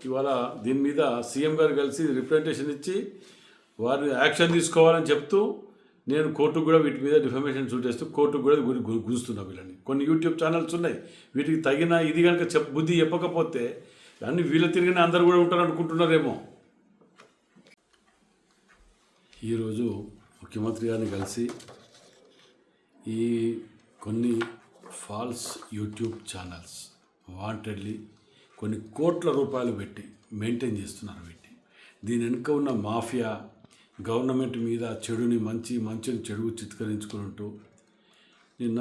ఇవాళ దీని మీద సీఎం గారు కలిసి రిప్రజెంటేషన్ ఇచ్చి వారు యాక్షన్ తీసుకోవాలని చెప్తూ నేను కోర్టుకు కూడా వీటి మీద డిఫర్మేషన్ సూట్ చేస్తూ కోర్టుకు కూడా గురి గు- గురుస్తున్నా వీళ్ళని. కొన్ని యూట్యూబ్ ఛానల్స్ ఉన్నాయి. వీటికి తగిన ఇది కనుక చెప్ బుద్ధి చెప్పకపోతే అన్ని వీళ్ళ తిరిగిన అందరు కూడా ఉంటారు అనుకుంటున్నారేమో ఈరోజు ముఖ్యమంత్రి గారిని కలిసి ఈ కొన్ని ఫాల్స్ యూట్యూబ్ ఛానల్స్ వాంటెడ్లీ కొన్ని కోట్ల రూపాయలు పెట్టి మెయింటైన్ చేస్తున్నారు వీటిని. దీని వెనుక ఉన్న మాఫియా గవర్నమెంట్ మీద చెడుని మంచి మంచిని చెడు చిత్కరించుకుంటూ నిన్న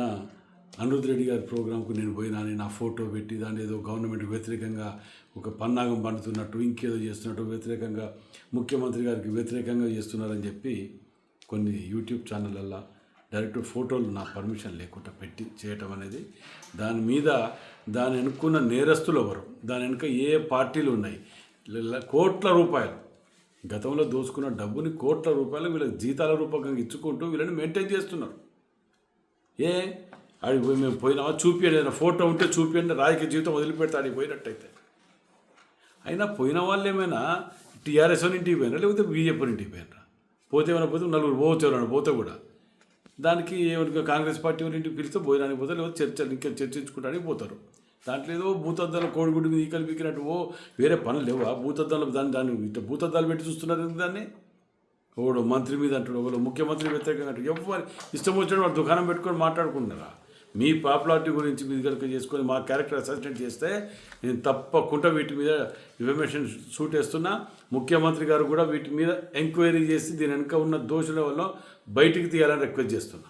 అనురుద్ రెడ్డి గారి ప్రోగ్రాంకు నేను పోయినాని నా ఫోటో పెట్టి దాని ఏదో గవర్నమెంట్ వ్యతిరేకంగా ఒక పన్నాగం పండుతున్నట్టు ఇంకేదో చేస్తున్నట్టు వ్యతిరేకంగా ముఖ్యమంత్రి గారికి వ్యతిరేకంగా చేస్తున్నారని చెప్పి కొన్ని యూట్యూబ్ ఛానళ్ళల్లో డైరెక్ట్ ఫోటోలు నా పర్మిషన్ లేకుండా పెట్టి చేయటం అనేది దాని మీద దాని వెనుకున్న నేరస్తులు ఎవరు? దాని వెనుక ఏ పార్టీలు ఉన్నాయి? కోట్ల రూపాయలు. గతంలో దోచుకున్న డబ్బుని కోట్ల రూపాయలు వీళ్ళకి జీతాల రూపకంగా ఇచ్చుకుంటూ వీళ్ళని మెయింటైన్ చేస్తున్నారు. ఏ? ఆడికి పోయి మేము పోయినామా చూపియండి ఏదైనా ఫోటో ఉంటే చూపియండి రాజకీయ జీవితం వదిలిపెడితే అడిగి పోయినట్టయితే. అయినా పోయిన వాళ్ళు ఏమైనా టీఆర్ఎస్ అని ఇంటికి పోయినా లేకపోతే బీజేపీ ఇంటికి పోయినరా? పోతే ఏమైనా పోతే నలుగురు పోవచ్చు ఎవరైనా పోతే కూడా. దానికి ఏమైనా కాంగ్రెస్ పార్టీ వాళ్ళ ఇంటికి పిలిస్తే భోజనానికి పోతారు లేకపోతే చర్చలు ఇంకా చర్చించుకోవడానికి పోతారు. దాంట్లో ఏదో భూతద్దాల కోడిగుడ్డు మీద ఈకలు పీకినట్టు ఓ వేరే పనులు లేవా? భూతద్దాలు దాన్ని దాన్ని ఇట్లా భూతద్దాలు పెట్టి చూస్తున్నారు దాన్ని? ఒకడు మంత్రి మీద అంటాడు ఒకడు ముఖ్యమంత్రి వ్యతిరేకంగా అంటాడు. ఎవరు ఇష్టం వచ్చిన వాడు దుకాణం పెట్టుకొని మాట్లాడుకుంటున్నారా? మీ పాపులారిటీ గురించి మీ కనుక చేసుకొని మా క్యారెక్టర్ అసెస్మెంట్ చేస్తే నేను తప్పకుండా వీటి మీద ఇన్ఫర్మేషన్ షూట్ వేస్తున్నా ముఖ్యమంత్రి గారు కూడా వీటి మీద ఎంక్వైరీ చేసి దీని వెనుక ఉన్న దోషుల వల్ల బయటికి తీయాలని రిక్వెస్ట్ చేస్తున్నా.